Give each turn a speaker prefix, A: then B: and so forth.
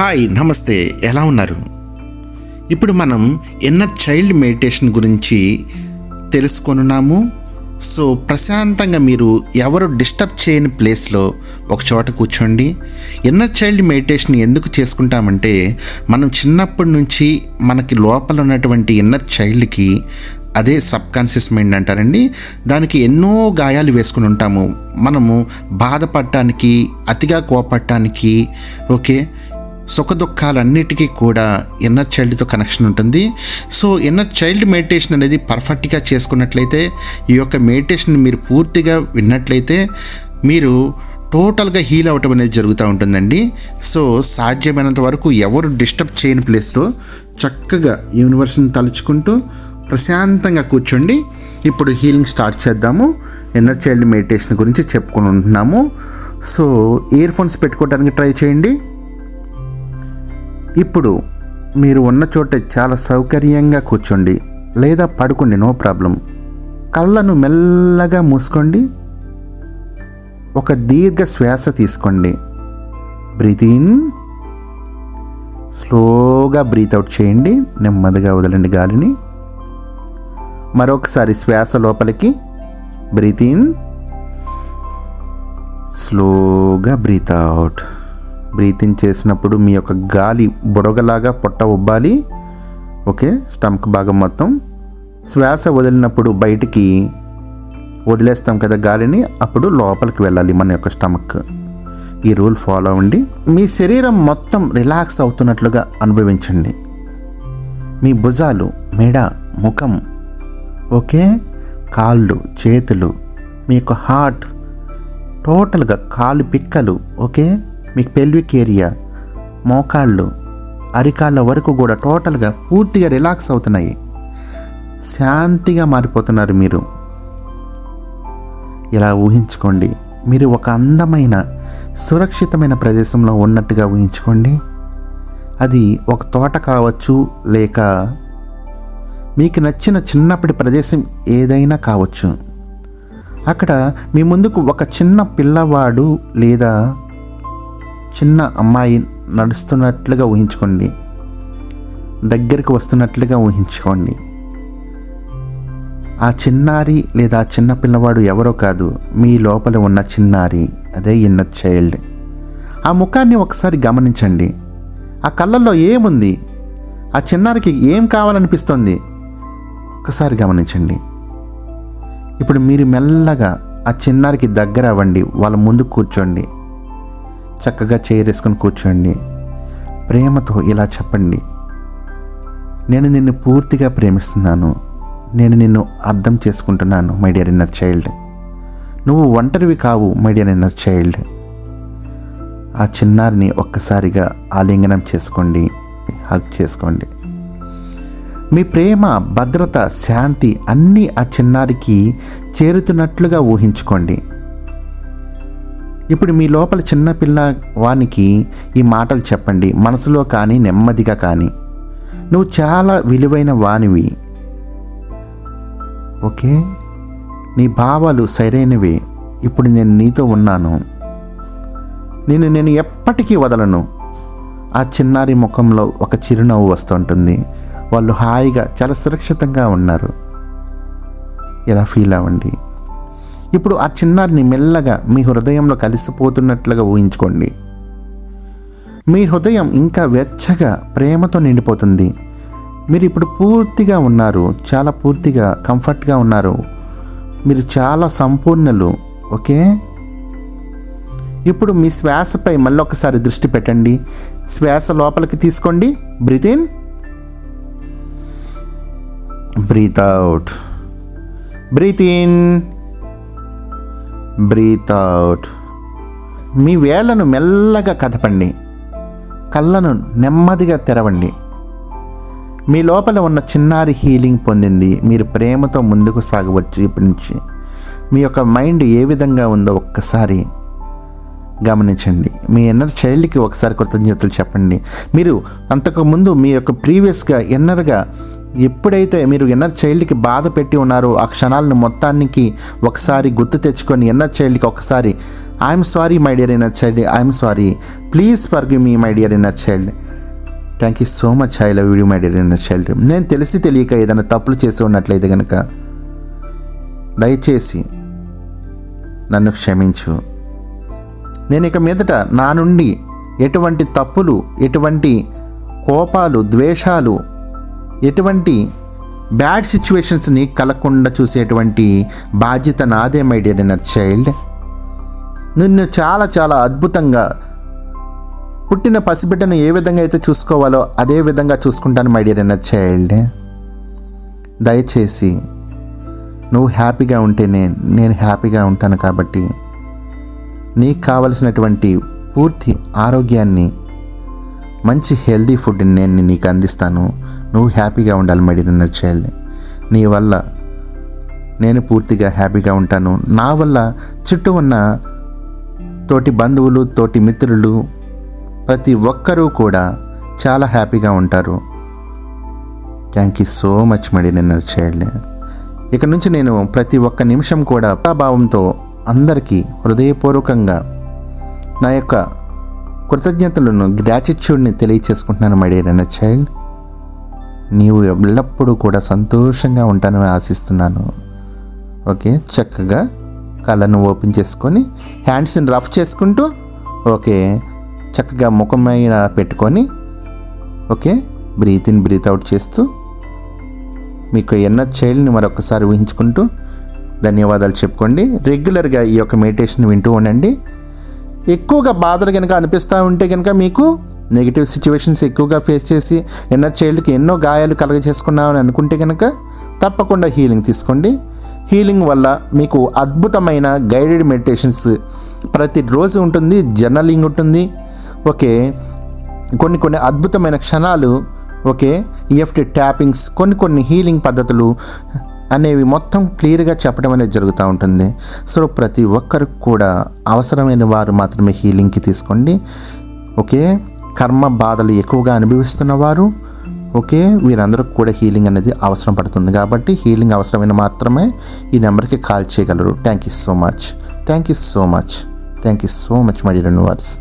A: Hi నమస్తే. ఎలా ఉన్నారు? ఇప్పుడు మనం ఇన్నర్ చైల్డ్ మెడిటేషన్ గురించి తెలుసుకొనున్నాము. సో ప్రశాంతంగా మీరు ఎవరు డిస్టర్బ్ చేయని ప్లేస్లో ఒక చోట కూర్చోండి. ఇన్నర్ చైల్డ్ మెడిటేషన్ ఎందుకు చేసుకుంటామంటే మనం చిన్నప్పటి నుంచి మనకి లోపల ఉన్నటువంటి ఇన్నర్ చైల్డ్కి అదే సబ్ కాన్షియస్ మైండ్ అంటారండి. దానికి ఎన్నో గాయాలు వేసుకుని ఉంటాము. మనము బాధపడటానికి అతిగా కోపడటానికి ఓకే? సుఖదుఖాలన్నిటికీ కూడా ఇన్నర్ చైల్డ్తో కనెక్షన్ ఉంటుంది. సో ఇన్నర్ చైల్డ్ మెడిటేషన్ అనేది పర్ఫెక్ట్గా చేసుకున్నట్లయితే ఈ యొక్క మెడిటేషన్ మీరు పూర్తిగా విన్నట్లయితే మీరు టోటల్గా హీల్ అవ్వటం అనేది జరుగుతూ ఉంటుందండి. సో సాధ్యమైనంత వరకు ఎవరు డిస్టర్బ్ చేయని ప్లేస్లో చక్కగా యూనివర్స్ని తలుచుకుంటూ ప్రశాంతంగా కూర్చోండి. ఇప్పుడు హీలింగ్ స్టార్ట్ చేద్దాము. ఇన్నర్ చైల్డ్ మెడిటేషన్ గురించి చెప్పుకుని ఉంటున్నాము. సో ఇయర్ ఫోన్స్ పెట్టుకోవడానికి ట్రై చేయండి. ఇప్పుడు మీరు ఉన్న చోట చాలా సౌకర్యంగా కూర్చోండి లేదా పడుకోండి నో ప్రాబ్లం. కళ్ళను మెల్లగా మూసుకోండి. ఒక దీర్ఘ శ్వాస తీసుకోండి. Breathe in. స్లోగా బ్రీత్ అవుట్ చేయండి. నెమ్మదిగా వదలండి గాలిని. మరొకసారి శ్వాస లోపలికి. Breathe in. స్లోగా బ్రీత్ అవుట్. బ్రీతింగ్ చేసినప్పుడు మీ యొక్క గాలి బుడగలాగా పొట్ట ఉబ్బాలి. ఓకే స్టమక్ భాగం మొత్తం. శ్వాస వదిలినప్పుడు బయటికి వదిలేస్తాం కదా గాలిని అప్పుడు లోపలికి వెళ్ళాలి మన యొక్క స్టమక్. ఈ రూల్ ఫాలో అవ్వండి. మీ శరీరం మొత్తం రిలాక్స్ అవుతున్నట్లుగా అనుభవించండి. మీ భుజాలు మెడ ముఖం ఓకే కాళ్ళు చేతులు మీ యొక్క హార్ట్ టోటల్గా కాలు పిక్కలు ఓకే మీకు పెల్విక్ ఏరియా మోకాళ్ళు అరికాళ్ళ వరకు కూడా టోటల్గా పూర్తిగా రిలాక్స్ అవుతున్నాయి. శాంతిగా మారిపోతున్నారు మీరు. ఇలా ఊహించుకోండి. మీరు ఒక అందమైన సురక్షితమైన ప్రదేశంలో ఉన్నట్టుగా ఊహించుకోండి. అది ఒక తోట కావచ్చు లేక మీకు నచ్చిన చిన్నప్పటి ప్రదేశం ఏదైనా కావచ్చు. అక్కడ మీ ముందుకు ఒక చిన్న పిల్లవాడు లేదా చిన్న అమ్మాయి నడుస్తున్నట్లుగా ఊహించుకోండి. దగ్గరికి వస్తున్నట్లుగా ఊహించుకోండి. ఆ చిన్నారి లేదా చిన్న పిల్లవాడు ఎవరో కాదు మీ లోపల ఉన్న చిన్నారి అదే ఇన్నర్ చైల్డ్ ఆ ముఖాన్ని ఒకసారి గమనించండి. ఆ కళ్ళల్లో ఏముంది? ఆ చిన్నారికి ఏం కావాలనిపిస్తుంది? ఒకసారి గమనించండి. ఇప్పుడు మీరు మెల్లగా ఆ చిన్నారికి దగ్గర అవ్వండి వాళ్ళ ముందు కూర్చోండి. చక్కగా చైర్ వేసుకొని కూర్చోండి. ప్రేమతో ఇలా చెప్పండి. నేను నిన్ను పూర్తిగా ప్రేమిస్తున్నాను. నేను నిన్ను అర్థం చేసుకుంటున్నాను మై డియర్ ఇన్నర్ చైల్డ్ నువ్వు ఒంటరివి కావు మై డియర్ ఇన్నర్ చైల్డ్ ఆ చిన్నారిని ఒక్కసారిగా ఆలింగనం చేసుకోండి హగ్ చేసుకోండి. మీ ప్రేమ భద్రత శాంతి అన్నీ ఆ చిన్నారికి చేరుతున్నట్లుగా ఊహించుకోండి. ఇప్పుడు మీ లోపల చిన్న పిల్ల వానికి ఈ మాటలు చెప్పండి. మనసులో కానీ నెమ్మదిగా కానీ. నువ్వు చాలా విలువైన వానివి. ఓకే? నీ భావాలు సరైనవే. ఇప్పుడు నేను నీతో ఉన్నాను. నేను నేను ఎప్పటికీ వదలను. ఆ చిన్నారి ముఖంలో ఒక చిరునవ్వు వస్తుంటుంది. వాళ్ళు హాయిగా చాలా సురక్షితంగా ఉన్నారు. ఇలా ఫీల్ అవ్వండి. ఇప్పుడు ఆ చిన్నారిని మెల్లగా మీ హృదయంలో కలిసిపోతున్నట్లుగా ఊహించుకోండి. మీ హృదయం ఇంకా వెచ్చగా ప్రేమతో నిండిపోతుంది. మీరు ఇప్పుడు పూర్తిగా ఉన్నారు చాలా పూర్తిగా కంఫర్ట్గా ఉన్నారు. మీరు చాలా సంపూర్ణలు ఓకే? ఇప్పుడు మీ శ్వాసపై మళ్ళీ ఒకసారి దృష్టి పెట్టండి. శ్వాస లోపలికి తీసుకోండి. Breathe in. Breathe out breathe in. Breathe out. మీ వేళ్ళను మెల్లగా కదపండి. కళ్ళను నెమ్మదిగా తెరవండి. మీ లోపల ఉన్న చిన్నారి హీలింగ్ పొందింది. మీరు ప్రేమతో ముందుకు సాగవచ్చు ఇప్పటి నుంచి. మీ యొక్క మైండ్ ఏ విధంగా ఉందో ఒక్కసారి గమనించండి. మీ ఎన్నర్ చైల్డ్కి ఒకసారి కృతజ్ఞతలు చెప్పండి. మీరు అంతకుముందు మీ యొక్క ప్రీవియస్గా ఎన్నర్గా ఎప్పుడైతే మీరు ఎన్నర్ చైల్డ్కి బాధ పెట్టి ఉన్నారో ఆ క్షణాలను మొత్తానికి ఒకసారి గుర్తు తెచ్చుకొని ఎన్నర్ చైల్డ్కి ఒకసారి I'm sorry my dear inner child I'm sorry please forgive me my dear inner child thank you so much I love you my dear inner child నేను తెలిసి తెలియక ఏదైనా తప్పులు చేసి ఉన్నట్లయితే కనుక దయచేసి నన్ను క్షమించు. నేను ఇక మీదట నా నుండి ఎటువంటి తప్పులు ఎటువంటి కోపాలు ద్వేషాలు ఎటువంటి బ్యాడ్ సిచ్యువేషన్స్ని కలగకుండా చూసేటువంటి బాధ్యత నాదే మై డియర్ ఇన్నర్ చైల్డ్. నిన్ను చాలా చాలా అద్భుతంగా పుట్టిన పసిబిడ్డను ఏ విధంగా అయితే చూసుకోవాలో అదే విధంగా చూసుకుంటాను మై డియర్ ఇన్నర్ చైల్డ్. దయచేసి నువ్వు హ్యాపీగా ఉంటేనే నేను హ్యాపీగా ఉంటాను కాబట్టి నీకు కావలసినటువంటి పూర్తి ఆరోగ్యాన్ని మంచి హెల్దీ ఫుడ్ని నేను నీకు అందిస్తాను. నువ్వు హ్యాపీగా ఉండాలి మై డియర్ చైల్డ్ నీ వల్ల నేను పూర్తిగా హ్యాపీగా ఉంటాను. నా వల్ల చుట్టూ ఉన్న తోటి బంధువులు తోటి మిత్రులు ప్రతి ఒక్కరూ కూడా చాలా హ్యాపీగా ఉంటారు. థ్యాంక్ యూ సో మచ్ మడి డియర్ చేయండి ఇక నుంచి నేను ప్రతి ఒక్క నిమిషం కూడా భావంతో అందరికీ హృదయపూర్వకంగా నా యొక్క కృతజ్ఞతలను గ్రాటిట్యూడ్ని తెలియచేసుకుంటున్నాను మై డియర్ అన్న చైల్డ్ నీవు ఎల్లప్పుడూ కూడా సంతోషంగా ఉంటానని ఆశిస్తున్నాను. ఓకే చక్కగా కళ్ళను ఓపెన్ చేసుకొని హ్యాండ్స్ని రఫ్ చేసుకుంటూ ఓకే చక్కగా ముఖమైన పెట్టుకొని okay breathe in breathe out చేస్తూ మీకు ఎన్న చైల్డ్ని మరొకసారి ఊహించుకుంటూ ధన్యవాదాలు చెప్పుకోండి. రెగ్యులర్గా ఈ యొక్క మెడిటేషన్ వింటూ ఉండండి. ఎక్కువగా బాధలు కనుక అనిపిస్తూ ఉంటే కనుక మీకు నెగిటివ్ సిచ్యువేషన్స్ ఎక్కువగా ఫేస్ చేసి ఇన్నర్ చైల్డ్కి ఎన్నో గాయాలు కలగ చేసుకున్నామని అనుకుంటే కనుక తప్పకుండా హీలింగ్ తీసుకోండి. హీలింగ్ వల్ల మీకు అద్భుతమైన గైడెడ్ మెడిటేషన్స్ ప్రతిరోజు ఉంటుంది జర్నలింగ్ ఉంటుంది. ఓకే కొన్ని కొన్ని అద్భుతమైన క్షణాలు ఓకే ఈఎఫ్టీ ట్యాపింగ్స్ కొన్ని కొన్ని హీలింగ్ పద్ధతులు అనేవి మొత్తం క్లియర్గా చెప్పడం అనేది జరుగుతూ ఉంటుంది. సో ప్రతి ఒక్కరికి కూడా అవసరమైన వారు మాత్రమే హీలింగ్కి తీసుకోండి. ఓకే కర్మ బాధలు ఎక్కువగా అనుభవిస్తున్న వారు ఓకే వీరందరికి కూడా హీలింగ్ అనేది అవసరం పడుతుంది కాబట్టి హీలింగ్ అవసరమైన మాత్రమే ఈ నెంబర్కి కాల్ చేయగలరు. Thank you so much thank you so much thank you so much my dear words